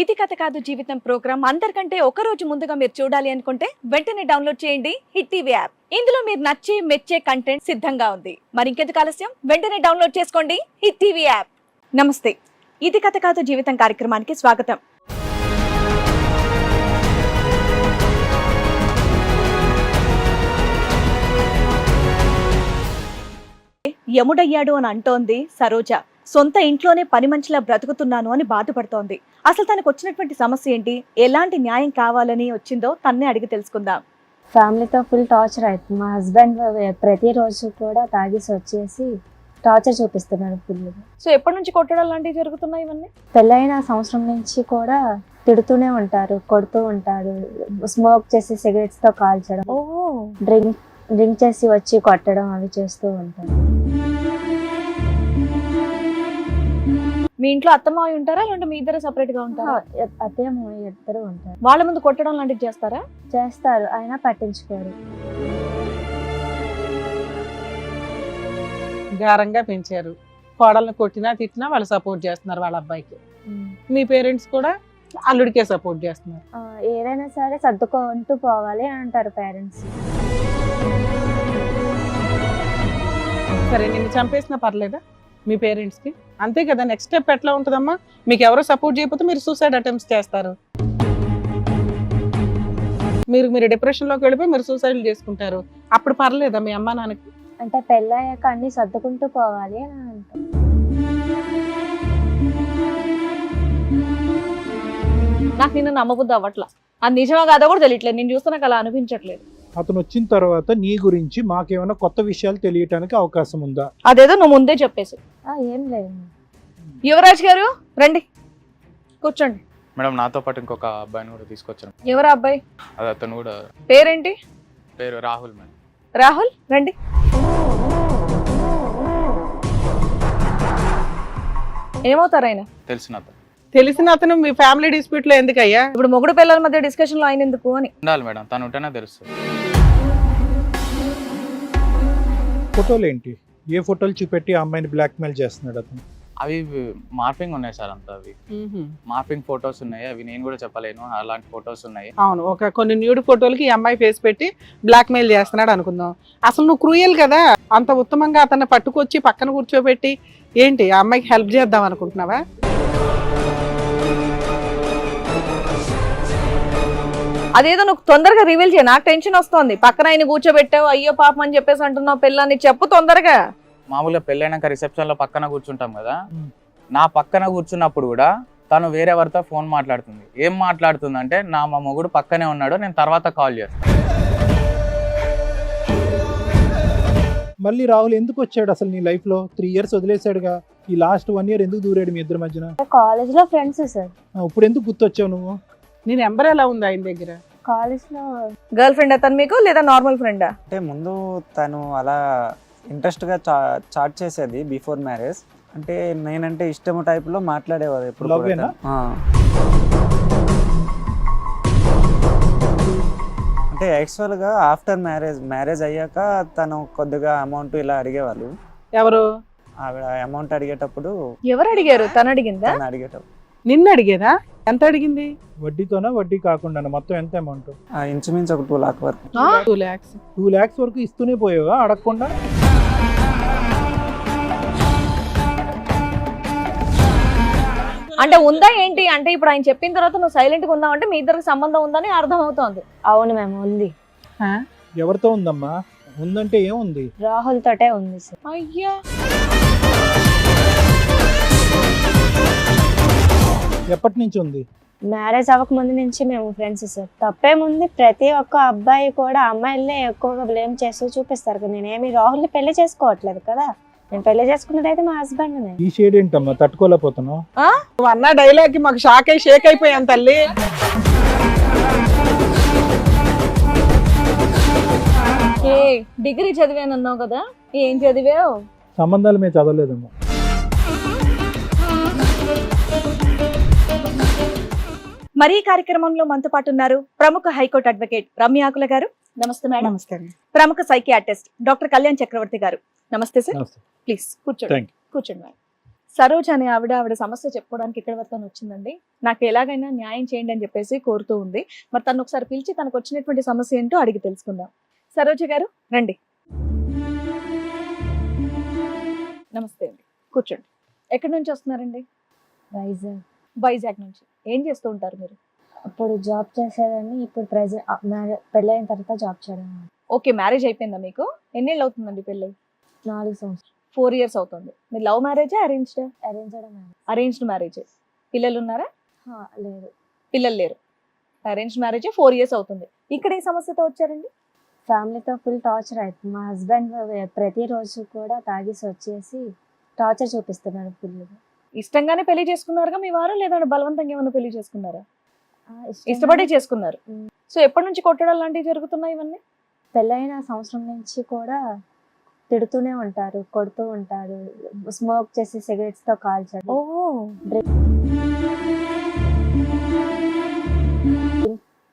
ఇది కథ కాదు జీవితం ప్రోగ్రామ్. అందరికంటే ఒక రోజు ముందుగా మీరు చూడాలి అనుకుంటే వెంటనే డౌన్లోడ్ చేయండి హిట్ టీవీ యాప్. ఇందులో మీరు నచ్చే మెచ్చే కంటెంట్ సిద్ధంగా ఉంది. మరి ఇంకెందుకు ఆలస్యం? వెంటనే డౌన్లోడ్ చేసుకోండి హిట్ టీవీ యాప్. నమస్తే. ఇది కథ కాదు జీవితం కార్యక్రమానికి స్వాగతం. యముడయ్యాడు అని అంటోంది సరోజ. సొంత ఇంట్లోనే పని మనిషిలా బ్రతుకుతున్నాను అని బాధపడుతోంది. అసలు తనకు వచ్చినటువంటి సమస్య ఏంటి? ఎలాంటి న్యాయం కావాలని వచ్చిందో తన్నే అడిగి తెలుసుకుందాం. ఫ్యామిలీతో ఫుల్ టార్చర్ అవుతుంది మా హస్బెండ్ ప్రతిరోజు కూడా తాగేసి వచ్చేసి టార్చర్ చూపిస్తున్నాడు ఫుల్ సో ఎప్పటి నుంచి కొట్టడం లాంటివి జరుగుతున్నాయి ఇవన్నీ? పెళ్ళైన సంవత్సరం నుంచి కూడా తిడుతూనే ఉంటారు కొడుతూ ఉంటారు. స్మోక్ చేసి సిగరెట్స్తో కాల్చడం ఓ డ్రింక్ డ్రింక్ చేసి వచ్చి కొట్టడం అవి చేస్తూ ఉంటారు. మీ ఇంట్లో అత్తమావి ఉంటారా? లేదంటే మీ ఇద్దరు సపరేట్గా ఉంటారా? అదే ఇద్దరు ఉంటారు. వాళ్ళ ముందు కొట్టడం లాంటివి చేస్తారా? చేస్తారు. అయినా పట్టించుకోరు. గారంగా పెంచారు. కోడల్ని కొట్టినా తిట్టినా వాళ్ళు సపోర్ట్ చేస్తున్నారు వాళ్ళ అబ్బాయికి. మీ పేరెంట్స్ కూడా అల్లుడికే సపోర్ట్ చేస్తున్నారు. ఏదైనా సరే సర్దుకుంటూ పోవాలి అంటారు పేరెంట్స్ సరే నిన్ను చంపేసినా పర్లేదా మీ పేరెంట్స్కి అంతే కదా నెక్స్ట్ స్టెప్ ఎట్లా ఉంటుందమ్మా? మీకు ఎవరో సపోర్ట్ చేయకపోతే మీరు సూసైడ్ అటెంప్ట్స్ చేస్తారు. మీరు మీరు డిప్రెషన్లోకి వెళ్ళిపోయి మీరు సూసైడ్ చేసుకుంటారు. అప్పుడు పర్లేదా మీ అమ్మ నాన్నకి? అంటే పెళ్ళయ్యాక అన్ని సర్దుకుంటూ పోవాలి అని నాకు నిన్ను నమ్మబుద్ధి అవ్వట్లా. అది నిజమా కాదో కూడా తెలియట్లేదు. నేను చూస్తే నాకు అలా అనిపించట్లేదు. అతను వచ్చిన తర్వాత నీ గురించి మాకేమైనా కొత్త విషయాలు తెలియటానికి అవకాశం ఉందా? అదేదో నువ్వు ముందే చెప్పేసి. ఏం లేదు. యువరాజ్ గారు రండి. కూర్చోండి. మేడం నాతో పాటు ఇంకొక అబ్బాయిని కూడా తీసుకొచ్చాను ఎవరా అబ్బాయి? అది అతను కూడా పేరేంటి? పేరు రాహుల్ మేడం. రాహుల్ రండి. ఏమవుతారు ఆయన? తెలిసిన అతను. తెలిసిన అతను మీ ఫ్యామిలీ డిస్ప్యూట్లో ఎందుకయ్యా? ఇప్పుడు మొగుడు పిల్లల మధ్య డిస్కషన్లో ఆయన ఎందుకు అని. ఉండాలి మేడం తను ఉంటేనే తెలుస్తుంది. ఫోటోలు ఏంటి? ఏ ఫోటోలు చూపెట్టి ఆ అమ్మాయిని బ్లాక్మెయిల్ చేస్తున్నాడు అతను? అవి మార్పింగ్ ఉన్నాయి సార్ అంతా అవి. మార్పింగ్ ఫొటోస్ ఉన్నాయి అవి నేను కూడా చెప్పలేను అలాంటి ఫొటోస్ ఉన్నాయి. అవును ఒక కొన్ని న్యూడ్ ఫోటోలకి ఈ అమ్మాయి ఫేస్ పెట్టి బ్లాక్ మెయిల్ చేస్తున్నాడు అనుకుందాం. అసలు నువ్వు క్రూయల్ కదా అంత ఉత్తమంగా అతన్ని పట్టుకొచ్చి పక్కన కూర్చోబెట్టి ఏంటి ఆ అమ్మాయికి హెల్ప్ చేద్దాం అనుకుంటున్నావా? అదేదో నువ్వు తొందరగా రివీల్ చేయ. నాకు టెన్షన్ వస్తుంది. పక్కన ఆయన కూర్చోబెట్టావు. అయ్యో పాపం అని చెప్పేసి అంటున్నావు పిల్లని చెప్పు తొందరగా. మామూలుగా పెళ్ళైనాక రిసెప్షన్లో పక్కన కూర్చుంటాం కదా. నా పక్కన కూర్చున్నప్పుడు కూడా తను వేరే ఎవరితో ఫోన్ మాట్లాడుతుంది. ఏం మాట్లాడుతుంది అంటే నా మా మొగుడు పక్కనే ఉన్నాడు. నేను తర్వాత కాల్ చేస్తాను మళ్ళీ రాహుల్ ఎందుకు వచ్చాడు అసలు నీ లైఫ్లో? త్రీ ఇయర్స్ వదిలేశాడుగా. ఈ లాస్ట్ వన్ ఇయర్ ఎందుకు దూరాడు మీ ఇద్దరి మధ్యన? కాలేజ్లో ఫ్రెండ్స్ సార్. ఇప్పుడు ఎందుకు గుర్తొచ్చావు నువ్వు? నీ నెంబర్ ఎలా ఉంది ఆయన దగ్గర? కాలేజ్లో గర్ల్ ఫ్రెండ్ అతను మీకు లేదా నార్మల్ ఫ్రెండా? అంటే ముందు తను అలా ఇంట్రెస్ట్గా చా చాట్ చేసేది బిఫోర్ మ్యారేజ్ అంటే నేనంటే ఇష్టం టైప్లో మాట్లాడేవారు ఎప్పుడు Love కూడా ఏనా? తను. ఆ. అంటే యాక్చువల్గా ఆఫ్టర్ మ్యారేజ్ మ్యారేజ్ అయ్యాక తను కొద్దిగా అమౌంట్ ఇలా అడిగేవాళ్ళు. ఎవరు? ఆవిడ అమౌంట్ అడిగేటప్పుడు ఎవరు అడిగారు? తను అడిగిందా? తను అడిగేటప్పుడు. నిన్ను అడిగేదా? ఎంత అడిగింది? వడ్డీతోనా వడ్డీ కాకుండా మొత్తం ఎంత అమౌంట్ ఆ, ఇంచుమించు ఒక టూ లాక్ వరకు. ఆ? టూ ల్యాక్స్ టూ ల్యాక్స్ వరకు ఇస్తూనే పోయావా? అడగకుండా? అంటే ఉందా ఏంటి? అంటే ఇప్పుడు ఆయన చెప్పిన తర్వాత నువ్వు సైలెంట్గా ఉన్నావు అంటే మీ ఇద్దరికి సంబంధం ఉందని అర్థం అవుతోంది అవును మేము ఉంది. ఎవరితో ఉందమ్మా? ఉందంటే ఏముంది? రాహుల్ తోటే ఉంది సార్ అయ్యా! ఎప్పటి నుంచి ఉంది? మ్యారేజ్ అవ్వక ముందు నుంచి మేము ఫ్రెండ్స్ సార్. తప్పేముంది ప్రతి ఒక్క అబ్బాయి కూడా అమ్మాయిలనే ఎక్కువగా బ్లేమ్ చేస్తూ చూపిస్తారు కదా. నేనేమి రాహుల్ని పెళ్ళి చేసుకోవట్లేదు కదా. నేను పెళ్ళి చేసుకున్నది అయితే మా హస్బెండ్ ఈ షేడ్ ఏంటమ్మా? తట్టుకోలేకపోతున్నావు. నువ్వు అన్న డైలాగ్ మాకు షాక్ అయి షేక్ అయిపోయాను తల్లి. ఏ డిగ్రీ చదివానన్నావు కదా. ఏం చదివావు? సంబంధాలు మేము చదవలేదమ్మా. మరి ఈ కార్యక్రమంలో మనతో పాటు ఉన్నారు ప్రముఖ హైకోర్టు అడ్వకేట్ రమ్య ఆకుల గారు. నమస్తే మేడం. నమస్కారం ప్రముఖ సైకియాట్రిస్ట్ డాక్టర్ కళ్యాణ్ చక్రవర్తి గారు. నమస్తే సార్. నమస్తే. ప్లీజ్ కూర్చోండి. కూర్చోండి మేడం. సరోజ్ అనే ఆవిడ ఆవిడ సమస్య చెప్పుకోవడానికి ఇక్కడ వరకు తను వచ్చిందండి. నాకు ఎలాగైనా న్యాయం చేయండి అని చెప్పేసి కోరుతూ ఉంది. మరి తను ఒకసారి పిలిచి తనకు వచ్చినటువంటి సమస్య ఏంటో అడిగి తెలుసుకుందాం. సరోజ గారు రండి. నమస్తే అండి. కూర్చోండి. ఎక్కడి నుంచి వస్తున్నారండి? వైజాగ్. వైజాగ్ నుంచి. ఏం చేస్తూ ఉంటారు మీరు? అప్పుడు జాబ్ చేసేదాన్ని ఇప్పుడు ప్రెజెంట్ పెళ్ళైన తర్వాత జాబ్ చేయడం. ఓకే మ్యారేజ్ అయిపోయిందా మీకు? ఎన్నేళ్ళు అవుతుందండి పెళ్ళి? నాలుగు సంవత్సరాలు. ఫోర్ ఇయర్స్ అవుతుంది. మీరు లవ్ మ్యారేజా అరేంజ్డ్? అరేంజ్ చేయడం అరేంజ్డ్ మ్యారేజ్. పిల్లలు ఉన్నారా? లేదు పిల్లలు లేరు. అరేంజ్ మ్యారేజ్ ఫోర్ ఇయర్స్ అవుతుంది. ఇక్కడ ఏ సమస్యతో వచ్చారండి? ఫ్యామిలీతో ఫుల్ టార్చర్ అవుతుంది మా హస్బెండ్ ప్రతిరోజు కూడా తాగేసి వచ్చేసి టార్చర్ చూపిస్తున్నాడు ఫుల్ ఇష్టంగానే పెళ్ళి చేసుకున్నారుగా మీ వారు? లేదా బలవంతంగా ఏమైనా పెళ్ళి చేసుకున్నారా? ఇష్టపడే చేసుకున్నారు. సో ఎప్పటి నుంచి కొట్టడం లాంటివి జరుగుతున్నాయి ఇవన్నీ? పెళ్ళైన సంవత్సరం నుంచి కూడా తిడుతూనే ఉంటారు కొడుతూ ఉంటారు. స్మోక్ చేసి సిగరెట్స్తో కాల్చడం. ఓ!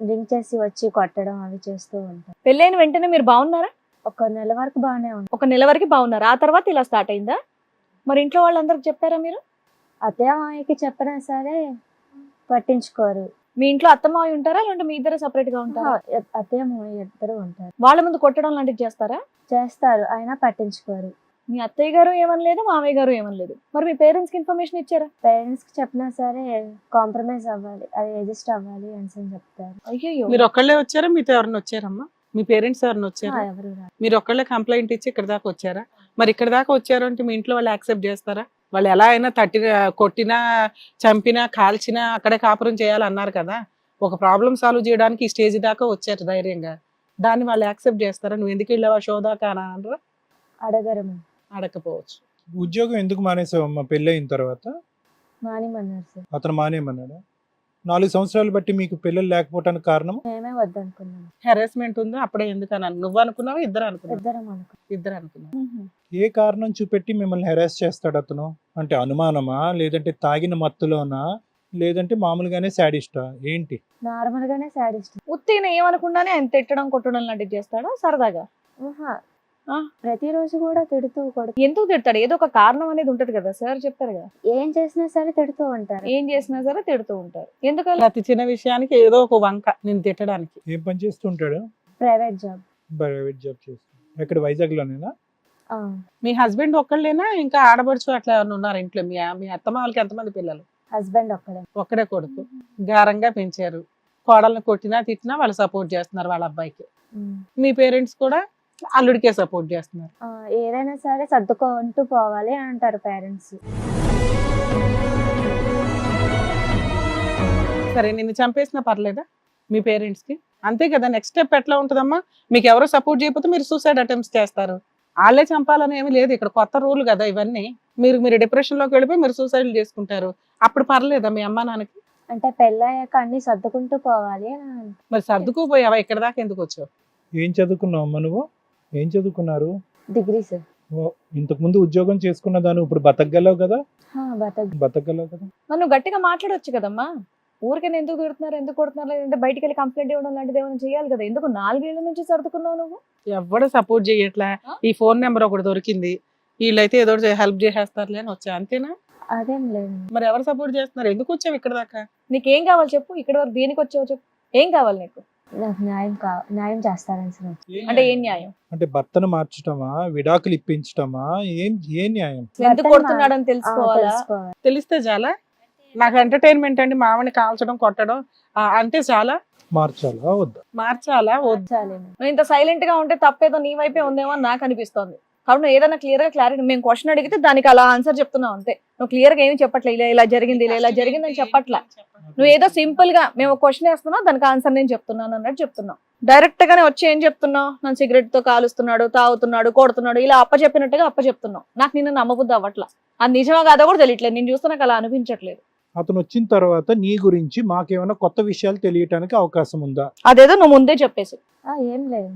డ్రింక్ చేసి వచ్చి కొట్టడం అవి చేస్తూ ఉంటారు. పెళ్ళైన వెంటనే మీరు బాగున్నారా? ఒక నెల వరకు బాగానే ఉంది ఒక నెల వరకు బాగున్నారా? ఆ తర్వాత ఇలా స్టార్ట్ అయిందా? మరి ఇంట్లో వాళ్ళందరికి చెప్పారా మీరు? అత్తయ్య మామయ్యకి చెప్పినా సరే పట్టించుకోరు. మీ ఇంట్లో అత్తమావి ఉంటారా? లేదంటే మీ ఇద్దరు సపరేట్గా ఉంటారా? అత్తయ్య మామయ్య ఇద్దరు ఉంటారు. వాళ్ళ ముందు కొట్టడం లాంటివి చేస్తారా? చేస్తారు. అయినా పట్టించుకోరు. మీ అత్తయ్య గారు ఏమనలేదు మామయ్య గారు ఏమనలేదు. మరి మీ పేరెంట్స్కి ఇన్ఫర్మేషన్ ఇచ్చారా? పేరెంట్స్కి చెప్పినా సరే కాంప్రమైజ్ అవ్వాలి. అది అడ్జస్ట్ అవ్వాలి అని చెప్తారు. అయ్యో మీరు ఒక్కళ్ళే వచ్చారా? మీతో ఎవరిని వచ్చారమ్మా? మీ పేరెంట్స్ ఎవరిని వచ్చారా? ఎవరు రారు. మీరు ఒక్కళ్ళే కంప్లైంట్ ఇచ్చి ఇక్కడ దాకా వచ్చారా? మరి ఇక్కడ దాకా వచ్చారు అంటే మీ ఇంట్లో వాళ్ళు యాక్సెప్ట్ చేస్తారా? వాళ్ళు ఎలా అయినా తట్టిన కొట్టినా చంపినా కాల్చినా అక్కడే కాపురం చేయాలన్నారు కదా. ఒక ప్రాబ్లం సాల్వ్ చేయడానికి ఈ స్టేజ్ దాకా వచ్చారు ధైర్యంగా. దాన్ని వాళ్ళు యాక్సెప్ట్ చేస్తారా? నువ్వు ఎందుకు వెళ్ళావా షో దాకా అని అనరా? అడగరు. అడగకపోవచ్చు. ఉద్యోగం ఎందుకు మానేసావమ్మా పెళ్ళి అయిన తర్వాత? మానేమన్నారు సార్. అతను మానేమన్నాడా నాలుగు సంవత్సరాలు బట్టి మీకు పిల్లలు లేకపోవటానికి కారణం? మేమే వద్దనుకున్నాం. హెరాస్మెంట్ ఉందో? అప్పుడే ఎందుకు అని నువ్వు అనుకున్నావా ఇద్దరు అనుకున్నావు ఇద్దరం అనుకున్నాం ఇద్దరు అనుకున్నావు ఏ కారణం చూపెట్టి మిమ్మల్ని హెరాస్ చేస్తాడు అతను? అంటే అనుమానమా? లేదంటే తాగిన మత్తులోనా? లేదంటే మామూలుగానే శాడిస్టా ఏంటి? నార్మల్ గానే సాడిస్ట్ ఉత్తిన ఏమనకుండానే ఆయన తిట్టడం కొట్టడం లాంటివి చేస్తాడా? సరదాగా. ప్రతిరోజు కూడా తిడుతూ కొడుతూ ఎందుకు తిడతాడు? ఏదో ఒక కారణం అనేది ఉంటది కదా సార్ చెప్పారు కదా. ఏం చేసినా సరే తిడుతూ ఉంటారు. ఏం చేసినా సరే తిడుతూ ఉంటారు. ఎందుకలా? ప్రతి చిన్న విషయానికి ఏదో ఒక వంక నేను తిట్టడానికి. ఏం పని చేస్తుంటాడు? Private job. ప్రైవేట్ జాబ్ చేస్తాడు ఎక్కడ వైజాగ్లోనేనా? మీ హస్బెండ్ ఒక్కళ్ళేనా? ఇంకా ఆడబడుచు అట్లా ఉన్నారు ఇంట్లో? మీ మీ అత్తమ్మ వాళ్ళకి ఎంతమంది పిల్లలు? హస్బెండ్ ఒక్కడే. ఒక్కడే కొడుకు. గారంగా పెంచారు. కోడల్ని కొట్టినా తిట్టినా వాళ్ళు సపోర్ట్ చేస్తున్నారు వాళ్ళ అబ్బాయికి. మీ పేరెంట్స్ కూడా అల్లుడికే సపోర్ట్ చేస్తున్నారు. ఆ, ఏదైనా సరే సర్దుకుంటూ పోవాలి అంటారు పేరెంట్స్. సరే నిన్ను చంపేసినా పర్లేదా మీ పేరెంట్స్కి అంతే కదా నెక్స్ట్ స్టెప్ ఎట్లా ఉంటుందమ్మా? మీకు ఎవరో సపోర్ట్ చేయకపోతే మీరు సూసైడ్ అటెంప్ట్స్ చేస్తారు. వాళ్ళే చంపాలని ఏమీ లేదు ఇక్కడ కొత్త రూల్ కదా ఇవన్నీ. మీరు మీరు డిప్రెషన్లోకి వెళ్ళిపోయి మీరు సూసైడ్ చేసుకుంటారు. అప్పుడు పర్లేదా మీ అమ్మా నాన్నకి? అంటే పెళ్ళయ్యాక అన్ని సర్దుకుంటూ పోవాలి. మరి సర్దుకుపోయావా? ఇక్కడ దాకా ఎందుకు వచ్చావు? ఏం చదువుకున్నావు అమ్మ నువ్వు? ఏం చదువుకున్నారు? Degree sir. ఓ, ఇంతకు ముందు ఉద్యోగం చేసుకున్న దాన్ని ఇప్పుడు బతకగలవు కదా? ఆ, బతక బతకగలవు కదా? నువ్వు గట్టిగా మాట్లాడొచ్చు కదమ్మా. ఊరికైనా ఎందుకు తిడుతున్నారు ఎందుకు కొడుతున్నారు లేదంటే బయటికి వెళ్ళి కంప్లైంట్ ఇవ్వడం లాంటిది ఏమైనా చేయాలి కదా? ఎందుకు నాలుగేళ్ళ నుంచి సర్దుకున్నావు నువ్వు? ఎవడు సపోర్ట్ చేయట్లా? ఈ ఫోన్ నెంబర్ ఒకటి దొరికింది. వీళ్ళైతే ఏదో హెల్ప్ చేసేస్తారులే అని వచ్చా అంతేనా? అదేం లేదు. మరి ఎవరు సపోర్ట్ చేస్తున్నారు? ఎందుకు వచ్చావు ఇక్కడ దాకా? నీకేం కావాలి చెప్పు ఇక్కడ వరకు దేనికి వచ్చావు చెప్పు. ఏం కావాలి నీకు? నాకు న్యాయం కా న్యాయం చేస్తారని సార్. అంటే ఏం న్యాయం? అంటే భర్తను మార్చటమా? విడాకులు ఇప్పించటమా? ఏం ఏ న్యాయం? ఎందుకు కొడుతున్నాడని తెలుసుకోవాలా? తెలుసుకోవాలి. తెలిస్తే చాలా. నాకు ఎంటర్టైన్మెంట్ అండి మామని కాల్చడం కొట్టడం. ఆ, అంటే చాలా. మార్చాలా? వద్దా? మార్చాలా? వద్దు? నువ్వు ఇంత సైలెంట్గా ఉంటే తప్పేదో నీ వైపే ఉందేమో అని నాకు అనిపిస్తోంది. కాబట్టి నువ్వు ఏదైనా క్లియర్గా క్లారిటీ మేము క్వశ్చన్ అడిగితే దానికి అలా ఆన్సర్ చెప్తున్నావు అంతే. నువ్వు క్లియర్గా ఏమి చెప్పట్లే. ఇలా ఇలా జరిగింది ఇలా ఇలా జరిగింది అని చెప్పట్లా. నువ్వు ఏదో సింపుల్గా మేము క్వశ్చన్ వేస్తున్నావు దానికి ఆన్సర్ నేను చెప్తున్నాను అన్నట్టు చెప్తున్నావు. డైరెక్ట్ గానే వచ్చి ఏం చెప్తున్నావు? నన్ను సిగరెట్తో కాలుస్తున్నాడు తాగుతున్నాడు కొడుతున్నాడు ఇలా అప్ప చెప్పినట్టుగా అప్ప చెప్తున్నావు. నాకు నిన్ను నమ్మబుద్ధి అవ్వట్లా. అది నిజమా కాదో కూడా తెలియట్లేదు. నేను చూస్తే నాకు అలా అనిపించట్లేదు. అతను వచ్చిన తర్వాత నీ గురించి మాకేమైనా కొత్త విషయాలు తెలియటానికి అవకాశం ఉందా? అదేదో నువ్వు ముందే చెప్పేసి. ఆ, ఏం లేదు.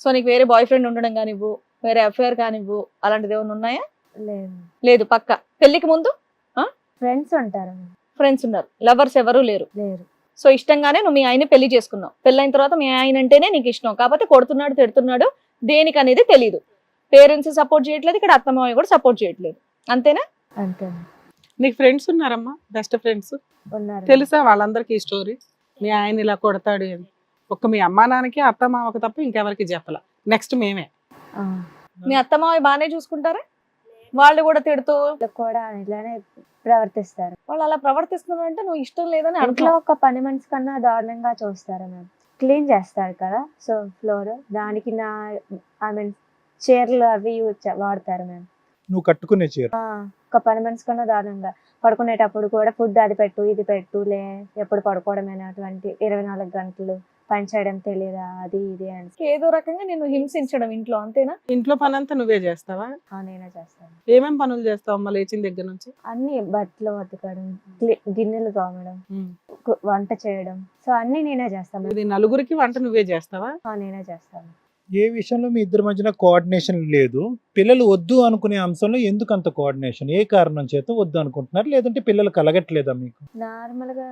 సో నీకు వేరే బాయ్ ఫ్రెండ్ ఉండడం కానివ్వు వేరే అఫేర్ కానివ్వు అలాంటిది ఏమైనా ఉన్నాయా? లేదు. లేదు పక్క. పెళ్ళికి ముందు? ఫ్రెండ్స్ ఉంటారు. ఫ్రెండ్స్ ఉన్నారు. లవర్స్ ఎవరూ లేరు. లేరు. సో ఇష్టంగానే నువ్వు మీ ఆయన పెళ్ళి చేసుకున్నావు. పెళ్ళైన తర్వాత మీ ఆయన అంటేనే నీకు ఇష్టం. కాకపోతే కొడుతున్నాడు తిడుతున్నాడు దేనికి అనేది తెలియదు పేరెంట్స్ సపోర్ట్ చేయట్లేదు ఇక్కడ అత్తమావ కూడా సపోర్ట్ చేయట్లేదు. అంతేనా? అంతే. నీకు ఫ్రెండ్స్ ఉన్నారమ్మా? బెస్ట్ ఫ్రెండ్స్ ఉన్నారు. తెలుసా వాళ్ళందరికీ ఈ స్టోరీ మీ ఆయన ఇలా కొడతాడు అని. ఒక్క మీ అమ్మా నాన్నకి అత్త మామకి తప్ప ఇంకెవరికి చెప్పాల. నెక్స్ట్ మేమే. మీ అత్తమావి బాగానే చూసుకుంటారా? వాళ్ళు కూడా తిడుతూ కూడా ఇలానే ప్రవర్తిస్తారు. వాళ్ళు అలా ప్రవర్తిస్తున్నారు అంటే నువ్వు ఇష్టం లేదని అనుకో ఒక పని మనిషి కన్నా దారుణంగా చూస్తారు మ్యామ్ క్లీన్ చేస్తారు కదా సో ఫ్లోర్ దానికి నా ఐ మీన్ చీరలు అవి వాడతారు మ్యామ్ నువ్వు కట్టుకునే చీర ఒక పని మనిషి కన్నా దారుణంగా పడుకునేటప్పుడు కూడా ఫుడ్ అది పెట్టు ఇది పెట్టు లే ఎప్పుడు పడుకోవడమేనా అటువంటి ఇరవై నాలుగు గంటలు. పని చేయడం తెలియదా అది ఇది అని. ఏదో రకంగా నేను హింసించడం ఇంట్లో అంతేనా? ఇంట్లో పని అంతా నువ్వే చేస్తావా? ఆ, నేనే చేస్తాను. ఏమేం పనులు చేస్తావు అమ్మ లేచిన దగ్గర నుంచి? అన్ని బట్టలు ఉతకడం గిన్నెలు తోమడం కు- వంట చేయడం. సో అన్ని నేనే చేస్తాను. ఇది నలుగురికి వంట నువ్వే చేస్తావా? ఆ, నేనే చేస్తాను. ఏ విషయంలో మీ ఇద్దరి మధ్యన కోఆర్డినేషన్ లేదు? పిల్లలు వద్దు అనుకునే అంశంలో ఎందుకు అంత కోఆర్డినేషన్ ఏ కారణం చేత వద్దు అనుకుంటున్నారు? లేదంటే పిల్లలు కలగట్లేదా మీకు? నార్మల్గా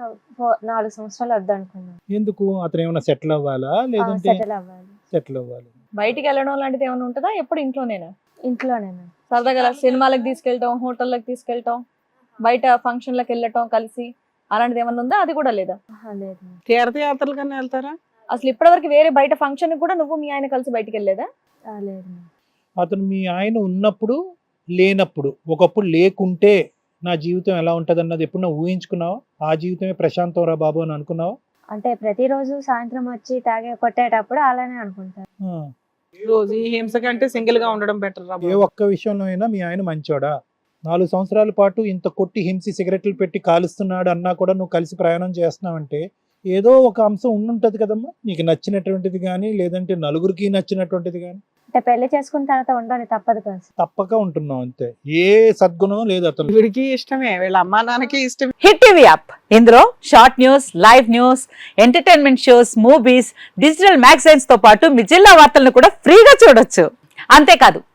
నాలుగు సంవత్సరాలు వద్దు అనుకున్నాను. ఎందుకు? అతను ఏమైనా సెటిల్ అవ్వాలా? లేదంటే సెటిల్ అవ్వాలి. సెటిల్ అవ్వాలి. బయటికి వెళ్ళడం లాంటిది ఏమైనా ఉంటుందా? ఎప్పుడు ఇంట్లోనేనా? ఇంట్లోనే మ్యామ్. సరదాగా సినిమాలకు తీసుకెళ్ళటం హోటళ్ళకి తీసుకెళ్ళటం బయట ఫంక్షన్లకు వెళ్ళటం కలిసి అలాంటిది ఏమైనా ఉందా అది కూడా లేదా? తీర్థయాత్రలు కన్నా వెళ్తారా? అసలు ఇప్పటివరకు వేరే బయట ఫంక్షన్ కూడా నువ్వు మీ ఆయన కలిసి బయటికి వెళ్ళలేదా ఆ, లేదు మ్యామ్. అతను మీ ఆయన ఉన్నప్పుడు లేనప్పుడు ఒకప్పుడు లేకుంటే నా జీవితం ఎలా ఉంటుంది అన్నది ఎప్పుడు నువ్వు ఊహించుకున్నావా? ఆ జీవితమే ప్రశాంతం రా బాబు అని అనుకున్నావా? అంటే ప్రతిరోజు సాయంత్రం వచ్చి తాగే కొట్టేటప్పుడు అలానే అనుకుంటాను. రోజు ఈ హింస కంటే సింగిల్గా ఉండడం బెటర్ రా ఏ. ఒక్క విషయంలో అయినా మీ ఆయన మంచోడా? నాలుగు సంవత్సరాల పాటు ఇంత కొట్టి హింసి సిగరెట్లు పెట్టి కాలుస్తున్నాడు అన్నా కూడా నువ్వు కలిసి ప్రయాణం చేస్తున్నావంటే ఏదో ఒక అంశం ఉండుంటది కదమ్మా. నీకు నచ్చినటువంటిది కానీ లేదంటే నలుగురికి నచ్చినటువంటిది కానీ అంటే పెళ్ళి చేసుకున్న తర్వాత ఉండాలి తప్పదు కదా. తప్పక ఉంటున్నావు అంతే. ఏ సద్గుణం లేదు అతను. వీడికి ఇష్టమే వీళ్ళ అమ్మా నాన్నకి ఇష్టమే. Hit TV app. ఇందులో short news live news entertainment shows movies digital మ్యాగజైన్స్తో పాటు మీ జిల్లా వార్తలను కూడా ఫ్రీగా చూడొచ్చు. అంతేకాదు